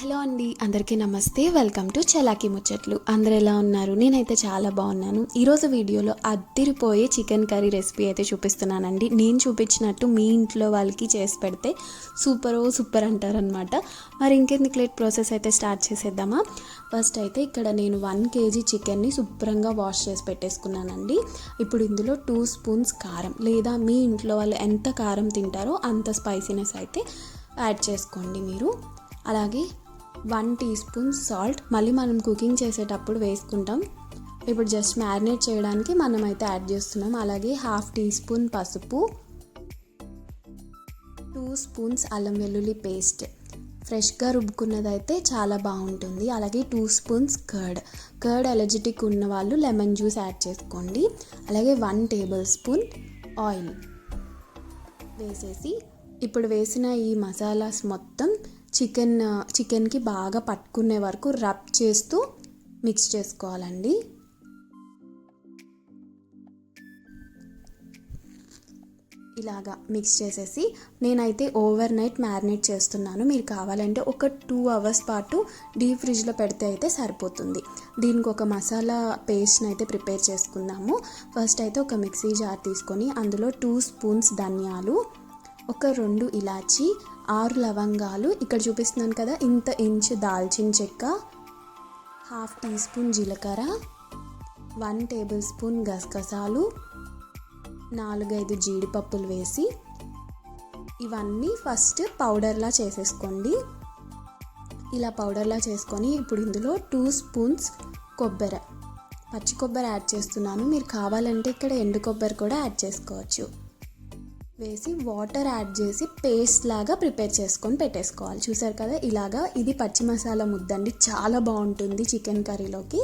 Hello అండి అందరికీ నమస్తే. వెల్కమ్ టు చలాకి ముచ్చట్లు. అందరు ఎలా ఉన్నారు? నేనైతే చాలా బాగున్నాను. ఈరోజు వీడియోలో అద్దిరిపోయే చికెన్ కర్రీ రెసిపీ అయితే చూపిస్తున్నానండి. నేను చూపించినట్టు మీ ఇంట్లో వాళ్ళకి చేసి పెడితే సూపర్ సూపర్ అంటారనమాట మరి ఇంకెందుకు లేట్? ప్రాసెస్ అయితే స్టార్ట్ చేసేద్దామా? ఫస్ట్ అయితే ఇక్కడ నేను వన్ కేజీ చికెన్ని శుభ్రంగా వాష్ చేసి పెట్టేసుకున్నానండి. ఇప్పుడు ఇందులో టూ స్పూన్స్ కారం. లేదా మీ ఇంట్లో వాళ్ళు ఎంత కారం తింటారో అంత స్పైసీనెస్ అయితే యాడ్ చేసుకోండి మీరు. అలాగే వన్ టీ స్పూన్ సాల్ట్. మళ్ళీ మనం కుకింగ్ చేసేటప్పుడు వేసుకుంటాం. ఇప్పుడు జస్ట్ మ్యారినేట్ చేయడానికి మనం అయితే యాడ్ చేస్తున్నాం. అలాగే హాఫ్ టీ స్పూన్ పసుపు. టూ స్పూన్స్ అల్లం వెల్లుల్లి పేస్ట్. ఫ్రెష్గా రుబ్బుకున్నదైతే చాలా బాగుంటుంది. అలాగే two spoons curd. Curd allergic ఉన్న వాళ్ళు లెమన్ జ్యూస్ యాడ్ చేసుకోండి. అలాగే వన్ టేబుల్ స్పూన్ ఆయిల్ వేసేసి ఇప్పుడు వేసిన ఈ మసాలాస్ మొత్తం చికెన్ చికెన్కి బాగా పట్టుకునే వరకు రబ్ చేస్తూ మిక్స్ చేసుకోవాలండి. ఇలాగా మిక్స్ చేసేసి నేనైతే ఓవర్ నైట్ మ్యారినేట్ చేస్తున్నాను. మీరు కావాలంటే ఒక టూ అవర్స్ పాటు డీప్ ఫ్రిడ్జ్లో పెడితే అయితే సరిపోతుంది. దీనికి ఒక మసాలా పేస్ట్ని అయితే ప్రిపేర్ చేసుకుందాము. ఫస్ట్ అయితే ఒక మిక్సీ జార్ తీసుకొని అందులో టూ స్పూన్స్ ధనియాలు ఒక రెండు ఇలాచి ఆరు లవంగాలు. ఇక్కడ చూపిస్తున్నాను కదా ఇంత ఇంచ్ దాల్చిన చెక్క హాఫ్ టీ స్పూన్ జీలకర్ర వన్ టేబుల్ స్పూన్ గసగసాలు నాలుగైదు జీడిపప్పులు వేసి ఇవన్నీ ఫస్ట్ పౌడర్లా చేసేసుకోండి. ఇలా పౌడర్లా చేసుకొని ఇప్పుడు ఇందులో టూ స్పూన్స్ కొబ్బరి. పచ్చి కొబ్బరి యాడ్ చేస్తున్నాను. మీరు కావాలంటే ఇక్కడ ఎండు కొబ్బరి కూడా యాడ్ చేసుకోవచ్చు. వేసి వాటర్ యాడ్ చేసి పేస్ట్ లాగా ప్రిపేర్ చేసుకొని పెట్టేసుకోవాలి. చూసారు కదా ఇలాగా ఇది పచ్చి మసాలా ముద్దండి. చాలా బాగుంటుంది చికెన్ కర్రీలోకి.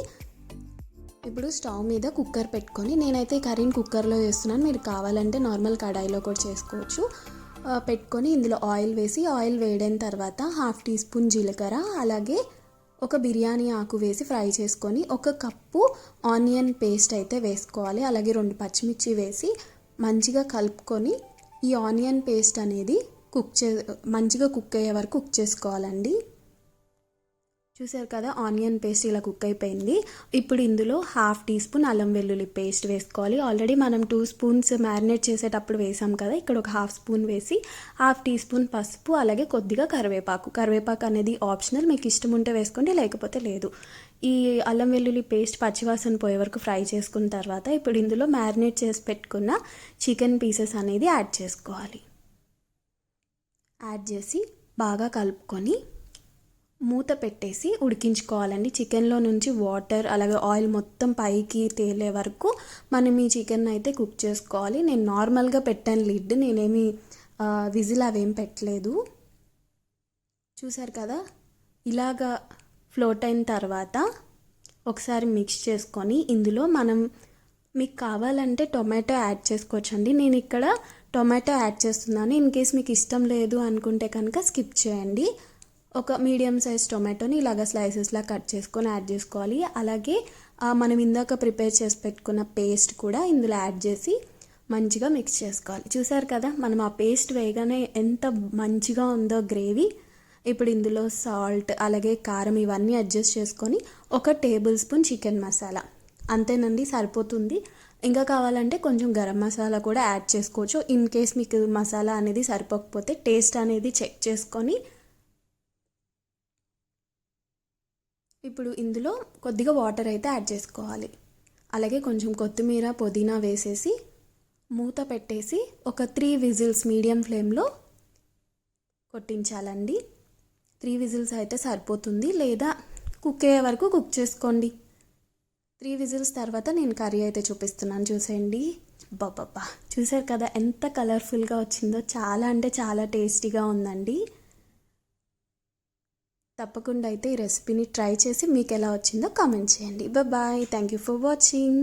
ఇప్పుడు స్టవ్ మీద కుక్కర్ పెట్టుకొని నేనైతే కర్రీని కుక్కర్లో చేస్తున్నాను. మీరు కావాలంటే నార్మల్ కడాయిలో కూడా చేసుకోవచ్చు. పెట్టుకొని ఇందులో ఆయిల్ వేసి ఆయిల్ వేడైన తర్వాత హాఫ్ టీ స్పూన్ జీలకర్ర అలాగే ఒక బిర్యానీ ఆకు వేసి ఫ్రై చేసుకొని ఒక కప్పు ఆనియన్ పేస్ట్ అయితే వేసుకోవాలి. అలాగే రెండు పచ్చిమిర్చి వేసి మంచిగా కలుపుకొని ఈ ఆనియన్ పేస్ట్ అనేది కుక్ చే మంచిగా కుక్ అయ్యే వరకు కుక్ చేసుకోవాలండి. చూసారు కదా ఆనియన్ పేస్ట్ ఇలా కుక్ అయిపోయింది. ఇప్పుడు ఇందులో హాఫ్ టీ స్పూన్ అల్లం వెల్లుల్లి పేస్ట్ వేసుకోవాలి. ఆల్రెడీ మనం టూ స్పూన్స్ మ్యారినేట్ చేసేటప్పుడు వేసాం కదా ఇక్కడ ఒక హాఫ్ స్పూన్ వేసి హాఫ్ టీ స్పూన్ పసుపు అలాగే కొద్దిగా కరివేపాకు. కరివేపాకు అనేది ఆప్షనల్ మీకు ఇష్టం ఉంటే వేసుకోండి లేకపోతే లేదు. ఈ అల్లం వెల్లుల్లి పేస్ట్ పచ్చివాసన పోయే వరకు ఫ్రై చేసుకున్న తర్వాత ఇప్పుడు ఇందులో మ్యారినేట్ చేసి పెట్టుకున్న చికెన్ పీసెస్ అనేది యాడ్ చేసుకోవాలి. యాడ్ చేసి బాగా కలుపుకొని మూత పెట్టేసి ఉడికించుకోవాలండి. చికెన్లో నుంచి వాటర్ అలాగే ఆయిల్ మొత్తం పైకి తేలే వరకు మనం ఈ చికెన్ అయితే కుక్ చేసుకోవాలి. నేను నార్మల్గా పెట్టాను లిడ్ నేనేమి విజిల్ అవేం పెట్టలేదు. చూసారు కదా? ఇలాగా ఫ్లోట్ అయిన తర్వాత ఒకసారి మిక్స్ చేసుకొని ఇందులో మనం మీకు కావాలంటే టొమాటో యాడ్ చేసుకోవచ్చండి. నేను ఇక్కడ టొమాటో యాడ్ చేస్తున్నాను. ఇన్ కేస్ మీకు ఇష్టం లేదు అనుకుంటే కనుక స్కిప్ చేయండి. ఒక మీడియం సైజ్ టొమాటోని ఇలాగ స్లైసెస్లా కట్ చేసుకొని యాడ్ చేసుకోవాలి. అలాగే మనం ఇందాక ప్రిపేర్ చేసి పెట్టుకున్న పేస్ట్ కూడా ఇందులో యాడ్ చేసి మంచిగా మిక్స్ చేసుకోవాలి. చూసారు కదా మనం ఆ పేస్ట్ వేయగానే ఎంత మంచిగా ఉందో గ్రేవీ ఇప్పుడు ఇందులో సాల్ట్ అలాగే కారం ఇవన్నీ అడ్జస్ట్ చేసుకొని ఒక టేబుల్ స్పూన్ చికెన్ మసాలా అంతేనండి సరిపోతుంది. ఇంకా కావాలంటే కొంచెం గరం మసాలా కూడా యాడ్ చేసుకోవచ్చు. ఇన్ కేస్ మీకు మసాలా అనేది సరిపోకపోతే టేస్ట్ అనేది చెక్ చేసుకొని ఇప్పుడు ఇందులో కొద్దిగా వాటర్ అయితే యాడ్ చేసుకోవాలి. అలాగే కొంచెం కొత్తిమీర పుదీనా వేసేసి మూత పెట్టేసి ఒక త్రీ విజిల్స్ మీడియం ఫ్లేమ్లో కొట్టించాలండి. త్రీ విజిల్స్ అయితే సరిపోతుంది. లేదా కుక్ అయ్యే వరకు కుక్ చేసుకోండి. త్రీ విజిల్స్ తర్వాత నేను కర్రీ అయితే చూపిస్తున్నాను. చూసేయండి. బాబా చూసారు కదా ఎంత కలర్ఫుల్గా వచ్చిందో. చాలా అంటే చాలా టేస్టీగా ఉందండి. తప్పకుండా అయితే ఈ రెసిపీని ట్రై చేసి మీకు ఎలా వచ్చిందో కామెంట్ చేయండి. Bye thank you for watching